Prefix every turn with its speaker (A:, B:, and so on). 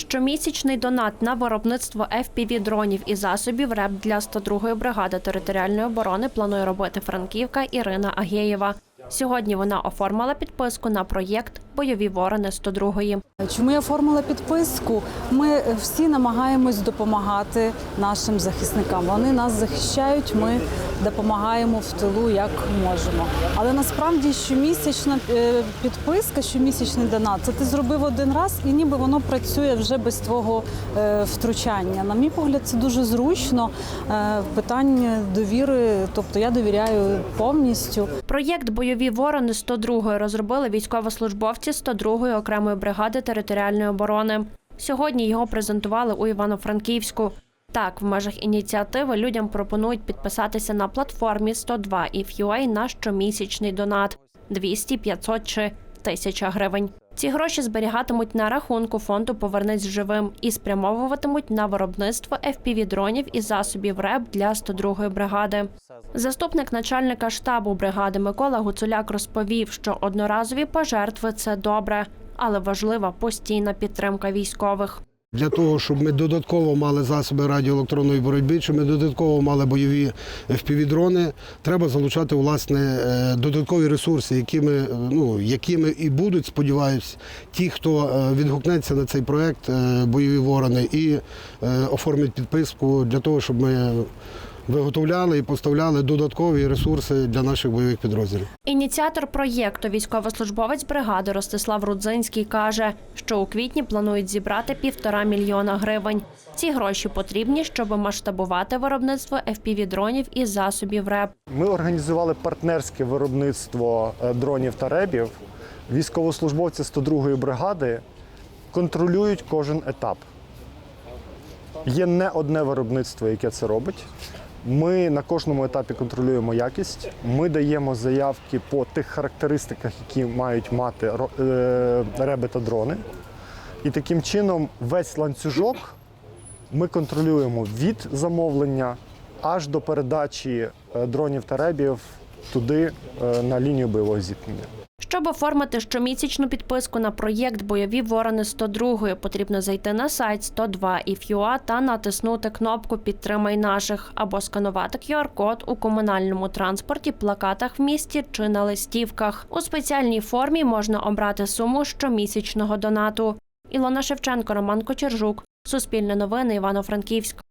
A: Щомісячний донат на виробництво fpv дронів і засобів РЕП для 102-ї бригади територіальної оборони планує робити франківка Ірина Агєєва. Сьогодні вона оформила підписку на проєкт Бойові ворони 102-ї.
B: Чому я оформила підписку? Ми всі намагаємось допомагати нашим захисникам. Вони нас захищають, ми допомагаємо в тилу як можемо. Але насправді щомісячна е, підписка, щомісячний донат, це ти зробив один раз, і ніби воно працює вже без твого е, втручання. На мій погляд, це дуже зручно. Е, Питання довіри, тобто я довіряю повністю.
A: Проєкт Бойові ворони 102-ї розробили військовослужбовці 102-ї окремої бригади територіальної оборони. Сьогодні його презентували у Івано-Франківську. Так, в межах ініціативи людям пропонують підписатися на платформі 102 і на щомісячний донат 200, 500 чи 1000 гривень. Ці гроші зберігатимуть на рахунку фонду Повернись живим і спрямовуватимуть на виробництво FPV-дронів і засобів РЕБ для 102-ї бригади. Заступник начальника штабу бригади Микола Гуцуляк розповів, що одноразові пожертви це добре, але важлива постійна підтримка військових.
C: Для того, щоб ми додатково мали засоби радіоелектронної боротьби, щоб ми додатково мали бойові впівдрони, треба залучати власне е, додаткові ресурси, якими, е, ну, якими і будуть, сподіваюсь, ті, хто е, відгукнеться на цей проект бойові ворони і оформить підписку для того, щоб ми виготовляли і поставляли додаткові ресурси для наших бойових підрозділів.
A: Ініціатор проєкту, військовослужбовець бригади Ростислав Рудзинський, каже, що у квітні планують зібрати півтора мільйона гривень. Ці гроші потрібні, щоб масштабувати виробництво FPV-дронів і засобів РЕП.
D: Ми організували партнерське виробництво е, дронів та ребів. Військовослужбовці 102-ї бригади контролюють кожен етап. Є не одне виробництво, яке це робить. Ми на кожному етапі контролюємо якість. Ми даємо заявки по тих характеристиках, які мають мати е, реби та дрони. І таким чином весь ланцюжок ми контролюємо від замовлення аж до передачі е, дронів та ребів туди е, на лінію бойового зіткнення.
A: Щоб оформити щомісячну підписку на проєкт Бойові ворони 102 потрібно зайти на сайт 102 і FUA та натиснути кнопку Підтримай наших або сканувати QR-код у комунальному транспорті, плакатах в місті чи на листівках. У спеціальній формі можна обрати суму щомісячного донату. Ілона Шевченко, Роман Кочержук, Суспільне новини, Івано-Франківськ.